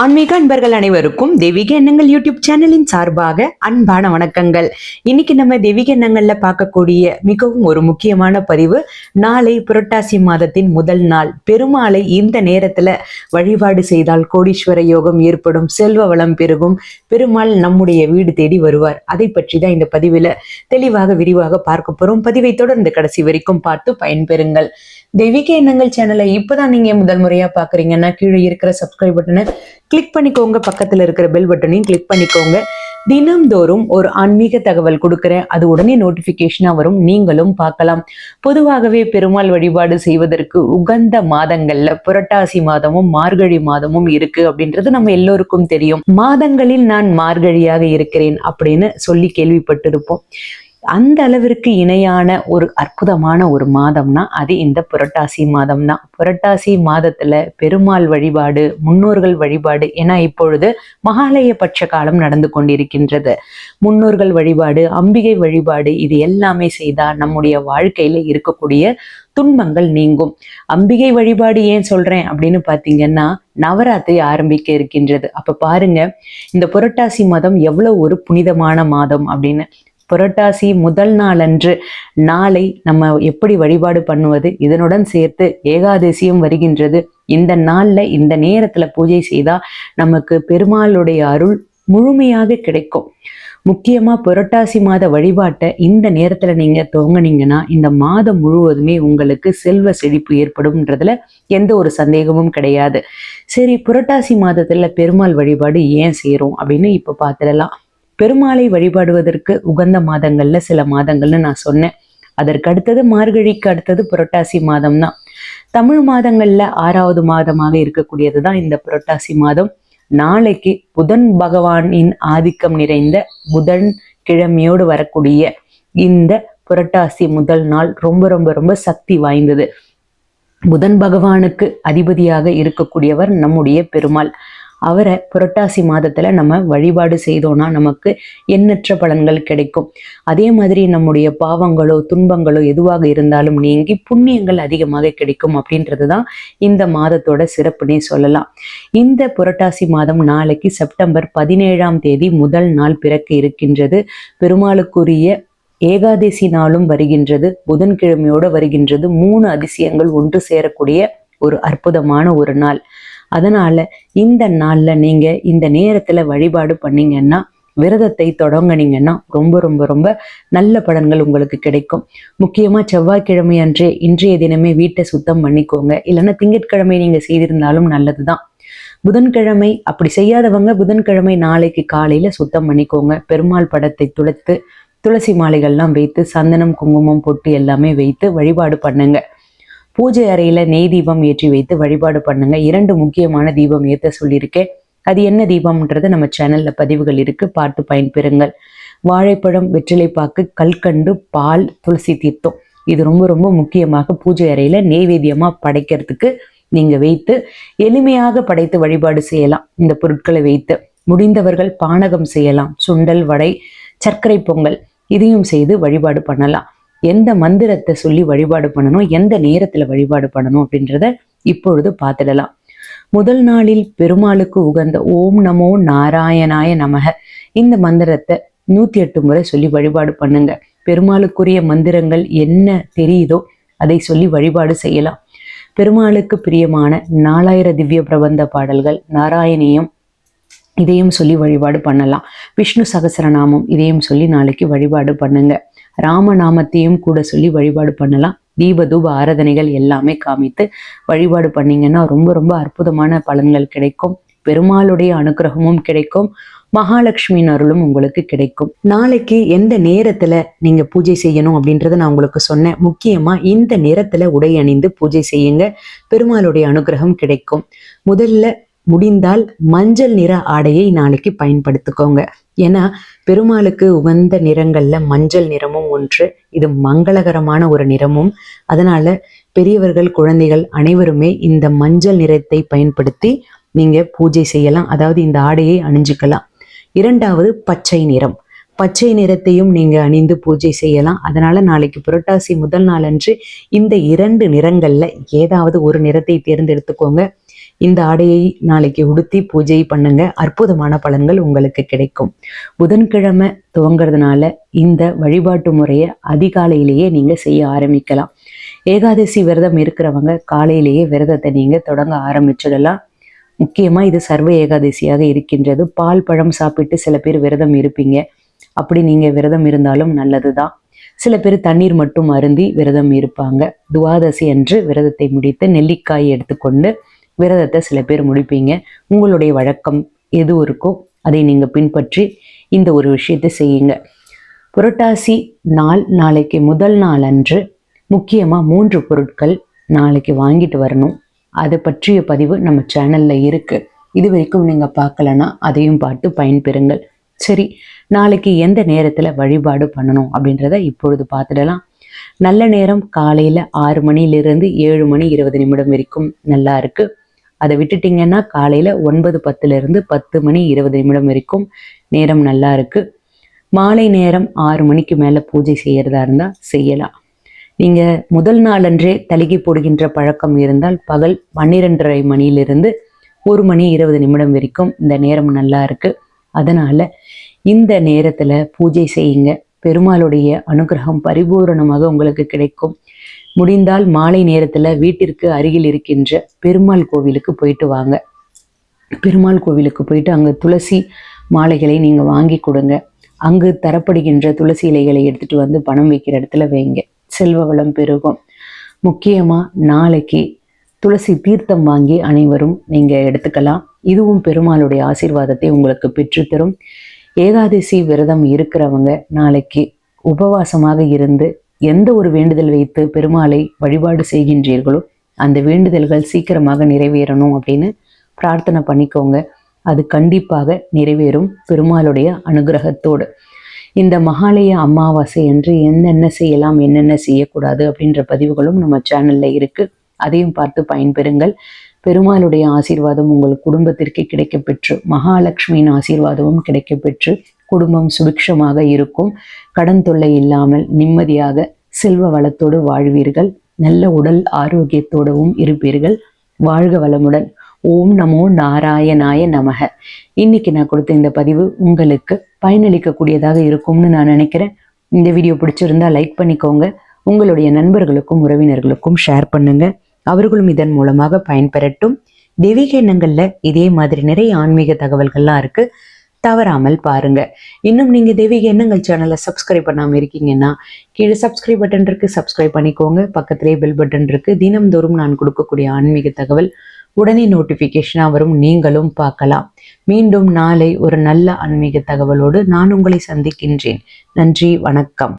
ஆன்மீக அன்பர்கள் அனைவருக்கும் தெய்வீக எண்ணங்கள் யூடியூப் சேனலின் சார்பாக அன்பான வணக்கங்கள். இன்னைக்கு நம்ம தெய்வீக எண்ணங்கள்ல பார்க்கக்கூடிய மிகவும் ஒரு முக்கியமான பதிவு நாளை புரட்டாசி மாதத்தின் முதல் நாள். பெருமாளை இந்த நேரத்துல வழிபாடு செய்தால் கோடீஸ்வர யோகம் ஏற்படும் செல்வ வளம் பெருகும். பெருமாள் நம்முடைய வீடு தேடி வருவார். அதை பற்றி தான் இந்த பதிவுல தெளிவாக விரிவாக பார்க்க போறோம். பதிவை தொடர்ந்து கடைசி வரைக்கும் பார்த்து பயன்பெறுங்கள். தெய்வீக எண்ணங்கள் சேனலை இப்போதான் நீங்க முதல் முறையா பாக்குறீங்கன்னா கீழே இருக்கிற சப்ஸ்கிரைப் பட்டனை கிளிக் பண்ணிக்கோங்க. பக்கத்துல இருக்கிற பெல் பட்டனையும் கிளிக் பண்ணிக்கோங்க. தினம்தோறும் ஒரு ஆன்மீக தகவல் கொடுக்குறேன். அது உடனே நோட்டிபிகேஷனா வரும். நீங்களும் பார்க்கலாம். பொதுவாகவே பெருமாள் வழிபாடு செய்வதற்கு உகந்த மாதங்கள்ல புரட்டாசி மாதமும் மார்கழி மாதமும் இருக்கு அப்படின்றது நம்ம எல்லோருக்கும் தெரியும். மாதங்களில் நான் மார்கழியாக இருக்கிறேன் அப்படின்னு சொல்லி கேள்விப்பட்டிருப்போம். அந்த அளவிற்கு இணையான ஒரு அற்புதமான ஒரு மாதம்னா அது இந்த புரட்டாசி மாதம் தான் புரட்டாசி மாதத்துல பெருமாள் வழிபாடு முன்னோர்கள் வழிபாடு என இப்பொழுது மகாலய பட்ச காலம் நடந்து கொண்டிருக்கின்றது. முன்னோர்கள் வழிபாடு அம்பிகை வழிபாடு இது எல்லாமே செய்தா நம்முடைய வாழ்க்கையில இருக்கக்கூடிய துன்பங்கள் நீங்கும். அம்பிகை வழிபாடு ஏன் சொல்றேன் அப்படின்னு பாத்தீங்கன்னா நவராத்திரி ஆரம்பிக்க இருக்கின்றது. அப்ப பாருங்க இந்த புரட்டாசி மாதம் எவ்வளவு ஒரு புனிதமான மாதம் அப்படின்னு. புரட்டாசி முதல் நாளன்று நாளை நம்ம எப்படி வழிபாடு பண்ணுவது இதனுடன் சேர்த்து ஏகாதசியும் வருகின்றது. இந்த நாள்ல இந்த நேரத்துல பூஜை செய்தா நமக்கு பெருமாளுடைய அருள் முழுமையாக கிடைக்கும். முக்கியமா புரட்டாசி மாத வழிபாட்டை இந்த நேரத்துல நீங்க துவங்குனீங்கன்னா இந்த மாதம் முழுவதுமே உங்களுக்கு செல்வ செழிப்பு ஏற்படும்ன்றதுல எந்த ஒரு சந்தேகமும் கிடையாது. சரி புரட்டாசி மாதத்துல பெருமாள் வழிபாடு ஏன் செய்கிறோம் அப்படின்னு இப்போ பார்த்துடலாம் பெருமாளை வழிபாடுவதற்கு உகந்த மாதங்கள்ல சில மாதங்கள்னு நான் சொன்னேன். அதற்கு அடுத்தது மார்கழிக்கு அடுத்தது புரட்டாசி மாதம் தான் தமிழ் மாதங்கள்ல ஆறாவது மாதமாக இருக்கக்கூடியது தான் இந்த புரட்டாசி மாதம். நாளைக்கு புதன் பகவானின் ஆதிக்கம் நிறைந்த புதன் கிழமையோடு வரக்கூடிய இந்த புரட்டாசி முதல் நாள் ரொம்ப ரொம்ப ரொம்ப சக்தி வாய்ந்தது. புதன் பகவானுக்கு அதிபதியாக இருக்கக்கூடியவர் நம்முடைய பெருமாள். அவரை புரட்டாசி மாதத்துல நம்ம வழிபாடு செய்தோம்னா நமக்கு எண்ணற்ற பலன்கள் கிடைக்கும். அதே மாதிரி நம்முடைய பாவங்களோ துன்பங்களோ எதுவாக இருந்தாலும் நீங்கி புண்ணியங்கள் அதிகமாக கிடைக்கும் அப்படின்றது தான் இந்த மாதத்தோட சிறப்புனே சொல்லலாம். இந்த புரட்டாசி மாதம் நாளைக்கு செப்டம்பர் பதினேழாம் தேதி முதல் நாள் பிறக்க இருக்கின்றது. பெருமாளுக்குரிய ஏகாதசி நாளும் வருகின்றது. புதன்கிழமையோடு வருகின்றது. மூணு அதிசயங்கள் ஒன்று சேரக்கூடிய ஒரு அற்புதமான ஒரு நாள். அதனால இந்த நாள்ல நீங்க இந்த நேரத்துல வழிபாடு பண்ணீங்கன்னா விரதத்தை தொடங்கினீங்கன்னா ரொம்ப ரொம்ப ரொம்ப நல்ல பலன்கள் உங்களுக்கு கிடைக்கும். முக்கியமா செவ்வாய்க்கிழமை அன்றே இன்றைய தினமே வீட்டை சுத்தம் பண்ணிக்கோங்க. இல்லைன்னா திங்கட்கிழமை நீங்க செய்திருந்தாலும் நல்லதுதான். புதன்கிழமை அப்படி செய்யாதவங்க புதன்கிழமை நாளைக்கு காலையில சுத்தம் பண்ணிக்கோங்க. பெருமாள் படத்தை துளைத்து துளசி மாலைகள்லாம் வைத்து சந்தனம் குங்குமம் பொட்டு எல்லாமே வைத்து வழிபாடு பண்ணுங்க. பூஜை அறையில நெய் தீபம் ஏற்றி வைத்து வழிபாடு பண்ணுங்க. இரண்டு முக்கியமான தீபம் ஏற்ற சொல்லியிருக்கேன். அது என்ன தீபம்ன்றது நம்ம சேனல்ல பதிவுகள் இருக்கு. பார்த்து பயன்பெறுங்கள். வாழைப்பழம் வெற்றிலைப்பாக்கு கல்கண்டு பால் துளசி தீர்த்தம். இது ரொம்ப ரொம்ப முக்கியமாக பூஜை அறையில நெய்வேத்தியமா படைக்கிறதுக்கு நீங்க வைத்து எளிமையாக படைத்து வழிபாடு செய்யலாம். இந்த பொருட்களை வைத்து முடிந்தவர்கள் பானகம் செய்யலாம். சுண்டல் வடை சர்க்கரை பொங்கல் இதையும் செய்து வழிபாடு பண்ணலாம். எந்த மந்திரத்தை சொல்லி வழிபாடு பண்ணணும் எந்த நேரத்துல வழிபாடு பண்ணணும் அப்படின்றத இப்பொழுது பார்த்துடலாம். முதல் நாளில் பெருமாளுக்கு உகந்த ஓம் நமோ நாராயணாய நமக. இந்த மந்திரத்தை நூத்தி எட்டு முறை சொல்லி வழிபாடு பண்ணுங்க. பெருமாளுக்குரிய மந்திரங்கள் என்ன தெரியுதோ அதை சொல்லி வழிபாடு செய்யலாம். பெருமாளுக்கு பிரியமான நாலாயிர திவ்ய பிரபந்த பாடல்கள் நாராயணியம் இதையும் சொல்லி வழிபாடு பண்ணலாம். விஷ்ணு சகசரநாமம் இதையும் சொல்லி நாளைக்கு வழிபாடு பண்ணுங்க. ராமநாமத்தையும் கூட சொல்லி வழிபாடு பண்ணலாம். தீபதூப ஆராதனைகள் எல்லாமே காமித்து வழிபாடு பண்ணீங்கன்னா ரொம்ப ரொம்ப அற்புதமான பலன்கள் கிடைக்கும். பெருமாளுடைய அனுகிரகமும் கிடைக்கும். மகாலட்சுமியின் அருளும் உங்களுக்கு கிடைக்கும். நாளைக்கு எந்த நேரத்துல நீங்க பூஜை செய்யணும் அப்படின்றத நான் உங்களுக்கு சொன்னேன். முக்கியமா இந்த நேரத்துல உடை அணிந்து பூஜை செய்யுங்க. பெருமாளுடைய அனுகிரகம் கிடைக்கும். முதல்ல முடிந்தால் மஞ்சள் நிற ஆடையை நாளைக்கு பயன்படுத்திக்கோங்க. ஏன்னா பெருமாளுக்கு உகந்த நிறங்கள்ல மஞ்சள் நிறமும் ஒன்று இது மங்களகரமான ஒரு நிறமும். அதனால பெரியவர்கள் குழந்தைகள் அனைவருமே இந்த மஞ்சள் நிறத்தை பயன்படுத்தி நீங்க பூஜை செய்யலாம். அதாவது இந்த ஆடையை அணிஞ்சுக்கலாம். இரண்டாவது பச்சை நிறம். பச்சை நிறத்தையும் நீங்க அணிந்து பூஜை செய்யலாம். அதனால நாளைக்கு புரட்டாசி முதல் நாள் அன்று இந்த இரண்டு நிறங்கள்ல ஏதாவது ஒரு நிறத்தை தேர்ந்தெடுத்துக்கோங்க. இந்த ஆடையை நாளைக்கு உடுத்தி பூஜை பண்ணுங்க. அற்புதமான பலன்கள் உங்களுக்கு கிடைக்கும். புதன்கிழமை துவங்குறதுனால இந்த வழிபாட்டு முறையை அதிகாலையிலேயே நீங்க செய்ய ஆரம்பிக்கலாம். ஏகாதசி விரதம் இருக்கிறவங்க காலையிலேயே விரதத்தை நீங்க தொடங்க ஆரம்பிச்சிடலாம். முக்கியமா இது சர்வ ஏகாதசியாக இருக்கின்றது. பால் பழம் சாப்பிட்டு சில பேர் விரதம் இருப்பீங்க. அப்படி நீங்க விரதம் இருந்தாலும் நல்லதுதான். சில பேர் தண்ணீர் மட்டும் அருந்தி விரதம் இருப்பாங்க. துவாதசி அன்று விரதத்தை முடித்து நெல்லிக்காய் எடுத்துக்கொண்டு விரதத்தை சில பேர் முடிப்பீங்க. உங்களுடைய வழக்கம் எது இருக்கோ அதை நீங்கள் பின்பற்றி இந்த ஒரு விஷயத்தை செய்யுங்க. புரட்டாசி நாள் நாளைக்கு முதல் நாள் அன்று முக்கியமாக மூன்று பொருட்கள் நாளைக்கு வாங்கிட்டு வரணும். அதை பற்றிய பதிவு நம்ம சேனல்ல இருக்கு. இது வரைக்கும் நீங்க பார்க்கலனா அதையும் பார்த்து பயன்பெறுங்கள். சரி நாளைக்கு எந்த நேரத்தில் வழிபாடு பண்ணணும் அப்படின்றத இப்பொழுது பார்த்துடலாம். நல்ல நேரம் காலையில ஆறு மணிலிருந்து ஏழு மணி இருபது நிமிடம் வரைக்கும் நல்லா இருக்கு. அதை விட்டுட்டீங்கன்னா காலையில ஒன்பது பத்துல இருந்து பத்து மணி இருபது நிமிடம் வரைக்கும் நேரம் நல்லா இருக்கு. மாலை நேரம் ஆறு மணிக்கு மேல பூஜை செய்யறதா இருந்தா செய்யலாம். நீங்க முதல் நாளன்றே தலுகி போடுகின்ற பழக்கம் இருந்தால் பகல் பன்னிரெண்டரை மணியிலிருந்து ஒரு மணி இருபது நிமிடம் வரைக்கும் இந்த நேரம் நல்லா இருக்கு. அதனால இந்த நேரத்துல பூஜை செய்யுங்க. பெருமாளுடைய அனுகிரகம் பரிபூரணமாக உங்களுக்கு கிடைக்கும். முடிந்தால் மாலை நேரத்துல வீட்டிற்கு அருகில் இருக்கின்ற பெருமாள் கோவிலுக்கு போயிட்டு வாங்க. பெருமாள் கோவிலுக்கு போயிட்டு அங்க துளசி மாலைகளை நீங்க வாங்கி கொடுங்க. அங்கு தரப்படுகின்ற துளசி இலைகளை எடுத்துட்டு வந்து பணம் வைக்கிற இடத்துல வைங்க. செல்வ வளம் பெருகும். முக்கியமா நாளைக்கு துளசி தீர்த்தம் வாங்கி அனைவரும் நீங்க எடுத்துக்கலாம். இதுவும் பெருமாளுடைய ஆசீர்வாதத்தை உங்களுக்கு பெற்றுத்தரும் ஏகாதசி விரதம் இருக்கிறவங்க நாளைக்கு உபவாசமாக இருந்து எந்த ஒரு வேண்டுதல் வைத்து பெருமாளை வழிபாடு செய்கின்றீர்களோ அந்த வேண்டுதல்கள் சீக்கிரமாக நிறைவேறணும் அப்படின்னு பிரார்த்தனை பண்ணிக்கோங்க. அது கண்டிப்பாக நிறைவேறும் பெருமாளுடைய அனுகிரகத்தோடு. இந்த மகாலய அமாவாசை என்று என்னென்ன செய்யலாம் என்னென்ன செய்யக்கூடாது அப்படின்ற பதிவுகளும் நம்ம சேனல்ல இருக்கு. அதையும் பார்த்து பயன்பெறுங்கள். பெருமாளுடைய ஆசீர்வாதம் உங்கள் குடும்பத்திற்கு கிடைக்கப்பெற்று மகாலட்சுமியின் ஆசீர்வாதமும் கிடைக்கப்பெற்று குடும்பம் சுபிக்ஷமாக இருக்கும். கடன் தொல்லை இல்லாமல் நிம்மதியாக செல்வ வளத்தோடு வாழ்வீர்கள். நல்ல உடல் ஆரோக்கியத்தோடவும் இருப்பீர்கள். வாழ்க வளமுடன். ஓம் நமோ நாராயணாய நமக. இன்னைக்கு நான் கொடுத்த இந்த பதிவு உங்களுக்கு பயனளிக்கக்கூடியதாக இருக்கும்னு நான் நினைக்கிறேன். இந்த வீடியோ பிடிச்சிருந்தா லைக் பண்ணிக்கோங்க. உங்களுடைய நண்பர்களுக்கும் உறவினர்களுக்கும் ஷேர் பண்ணுங்க. அவர்களும் இதன் மூலமாக பயன்பெறட்டும். தெய்வீக எண்ணங்கள்ல இதே மாதிரி நிறைய ஆன்மீக தகவல்கள்லாம் இருக்கு. தவறாமல் பாருங்க. இன்னும் நீங்க தெய்வீக எண்ணங்கள் சேனலை சப்ஸ்கிரைப் பண்ணாம இருக்கீங்கன்னா கீழே சப்ஸ்கிரைப் பட்டன் இருக்கு சப்ஸ்கிரைப் பண்ணிக்கோங்க. பக்கத்திலே பெல் பட்டன் இருக்கு. தினம்தோறும் நான் கொடுக்கக்கூடிய ஆன்மீக தகவல் உடனே நோட்டிஃபிகேஷனாக வரும். நீங்களும் பார்க்கலாம். மீண்டும் நாளை ஒரு நல்ல ஆன்மீக தகவலோடு நான் உங்களை சந்திக்கின்றேன். நன்றி வணக்கம்.